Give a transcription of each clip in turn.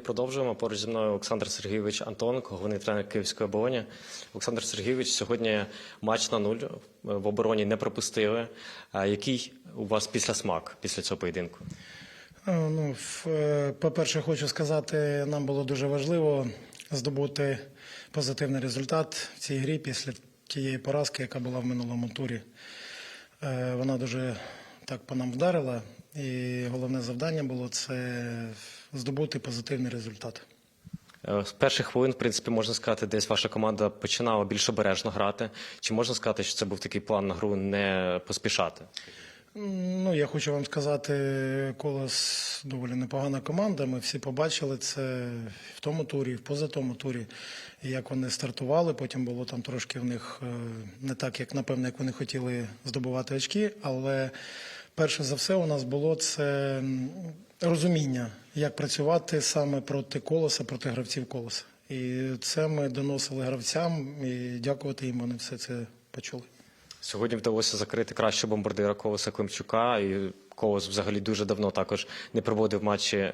Продовжуємо поруч зі мною Олександр Сергійович Антоненко, головний тренер Київської оборони. Олександр Сергійович, сьогодні матч на нуль в обороні не пропустили. А Який у вас після смак після цього поєдинку? Е, Ну, е, по-перше, хочу сказати, нам було дуже важливо здобути позитивний результат в цій грі після тієї поразки, яка була в минулому турі. Е, Вона дуже так по нам вдарила, і головне завдання було це здобути позитивний результат. Е, З перших хвилин, в принципі, можна сказати, десь ваша команда починала більш обережно грати. Чи можна сказати, що це був такий план на гру не поспішати? Ну, я хочу вам сказати, Колос доволі непогана команда. Ми всі побачили це в тому турі, в позатому турі, як вони стартували. Потім було там трошки в них е, не так, як напевно, як вони хотіли здобувати очки. Але перше за все у нас було це розуміння, як працювати саме проти колоса, проти гравців колоса. І це ми доносили гравцям, і дякувати їм, вони все це почули. Сьогодні вдалося закрити кращого бомбардира Колоса Климчука. І Колос взагалі дуже давно також не проводив матчі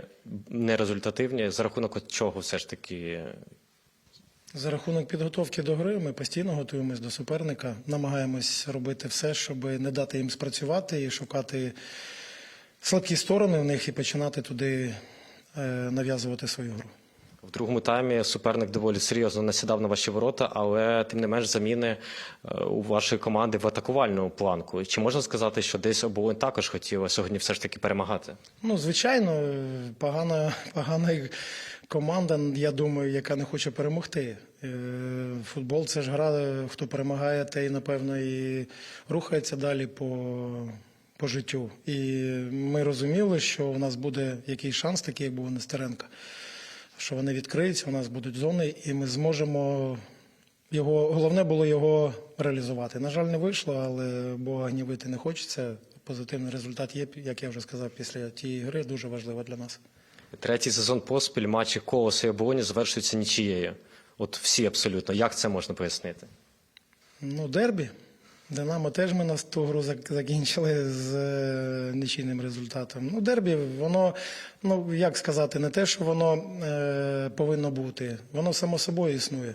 нерезультативні. За рахунок чого все ж таки За рахунок підготовки до гри ми постійно готуємось до суперника, намагаємось робити все, щоб не дати їм спрацювати і шукати слабкі сторони в них і починати туди е, нав'язувати свою гру. В другому таймі суперник доволі серйозно насідав на ваші ворота, але тим не менш заміни е, у вашої команди в атакувальну планку. Чи можна сказати, що десь оболонь також хотіла сьогодні все ж таки перемагати? Ну, звичайно, погана, погана команда, я думаю, яка не хоче перемогти. Е, Футбол це ж гра, хто перемагає, той, напевно, і рухається далі по, по життю. І ми розуміли, що у нас буде якийсь шанс, такий, як був у Нестеренка, що вони відкриються, у нас будуть зони, і ми зможемо його. Головне було його реалізувати. На жаль, не вийшло, але Бога гнівити не хочеться. Позитивний результат є, як я вже сказав, після тієї гри дуже важливо для нас. Третій сезон поспіль матчі Колоса і оболоні завершуються нічією. От всі абсолютно. Як це можна пояснити? Ну, дербі. Динамо теж ми нас ту гру закінчили з е, нічийним результатом. Ну, дербі, воно, ну як сказати, не те, що воно е, повинно бути, воно само собою існує.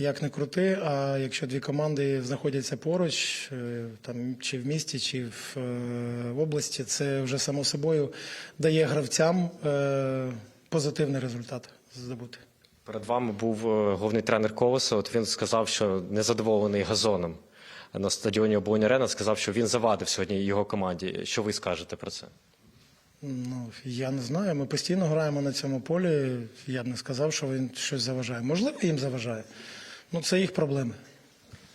Як не крути, а якщо дві команди знаходяться поруч, е, там чи в місті, чи в, е, в області, це вже само собою дає гравцям е, позитивний результат здобути. Перед вами був головний тренер Колоса. От він сказав, що незадоволений газоном на стадіоні оболонь Арена. Сказав, що він завадив сьогодні його команді. Що ви скажете про це? Ну, я не знаю. Ми постійно граємо на цьому полі. Я б не сказав, що він щось заважає. Можливо, їм заважає. Ну, це їх проблеми.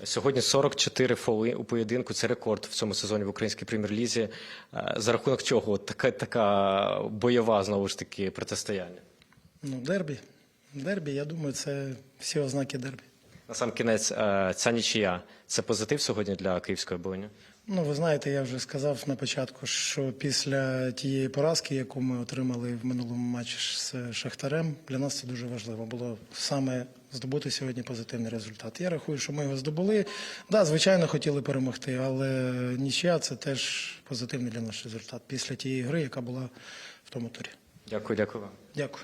Сьогодні 44 фоли у поєдинку. Це рекорд в цьому сезоні в українській прем'єр-лізі. Е, За рахунок чого така, така бойова знову ж таки протистояння. Ну, дербі. Дербі, я думаю, це всі ознаки дербі. На сам кінець, е, ця нічия це позитив сьогодні для київської оборони? Ну, ви знаєте, я вже сказав на початку, що після тієї поразки, яку ми отримали в минулому матчі з Шахтарем, для нас це дуже важливо було саме здобути сьогодні позитивний результат. Я рахую, що ми його здобули. Да, звичайно, хотіли перемогти, але нічия це теж позитивний для нас результат після тієї гри, яка була в тому турі. Дякую, дякую вам. Дякую.